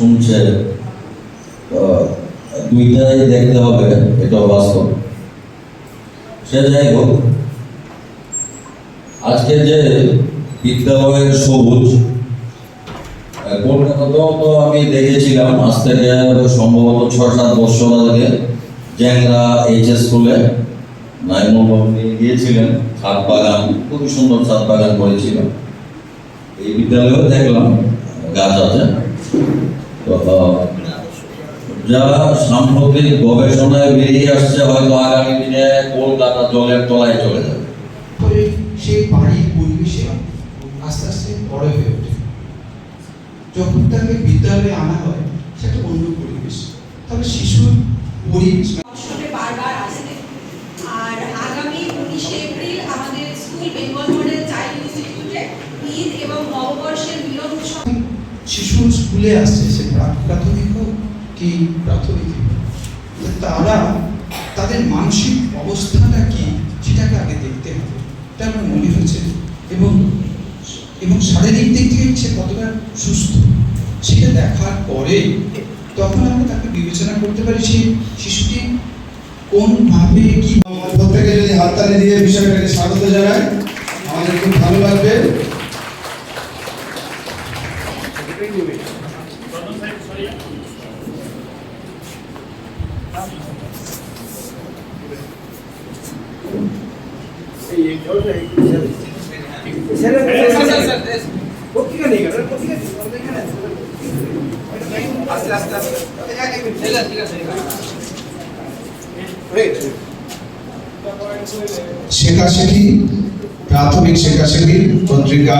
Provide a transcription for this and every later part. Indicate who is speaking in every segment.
Speaker 1: শুনছে দুইটাই দেখতে হবে, এটা বাস্তব। সে যাই হোক, আজকে যে বিদ্যালয়ের সবুজ কলকাতাতেও তো আমি দেখেছিলাম, আজ থেকে সম্ভবত ছয় সাত বছর আগে, জ্যাংরা এইচএস স্কুলে নাইমবাবু নিয়ে গিয়েছিলেন ছাদ বাগান খুবই সুন্দর ছাদ বাগান করেছিল। এই বিদ্যালয়েও দেখলাম, গাছ আছে। যা সাম্প্রতিক গবেষণায় বেরিয়ে আসছে হয়তো আগামী দিনে কলকাতা জলের তলায় চলে যাবে।
Speaker 2: সেই বাড়ির পরিবেশে আস্তে আস্তে বড় হয়ে ওঠে। যখন তাকে বিদ্যালয়ে আনা হয় সেটা অন্য পরিবেশ। তবে শিশুর পরিবেশ।
Speaker 3: বারবার আসতে আর আগামী উনিশে এপ্রিল আমাদের স্কুল বেঙ্গল মডেল চাইল্ড ইনস্টিটিউটে ঈদ এবং নববর্ষের মিলন উৎসব।
Speaker 2: শিশুর স্কুলে আসছে সে প্রাক প্রাথমিক কি প্রাথমিক? তারা তাদের মানসিক অবস্থাটা কি সেটাকে আগে দেখতে হবে। এটা আমার মনে হয়েছে। এবং এবং শারীরিক দিক থেকে সে কতটা সুস্থ সেটা দেখার পরে তখন আমরা তাকে বিবেচনা করতে পারি সেই শিশুটি কোনভাবে কি
Speaker 4: প্রত্যেকে যদি হাততালি দিয়ে বিষয়টাকে স্বাগত জানায় আমাদের খুব ভালো লাগবে। শেখাশেখি প্রাথমিক শেখাশেখি পত্রিকা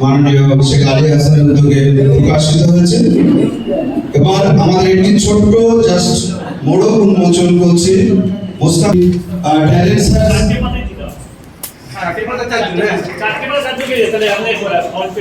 Speaker 4: মাননীয় শেখ আলী হাসানের উদ্যোগে প্রকাশিত হয়েছে এবার আমাদের একটি ছোট্ট জাস্ট মোড়ক উন্মোচন করছে মোস্তাফ ট্যালেন্ট স্যার
Speaker 5: চারটে পাতা চারটে চারটে পাতা চারটে তাহলে আমাদের অল্প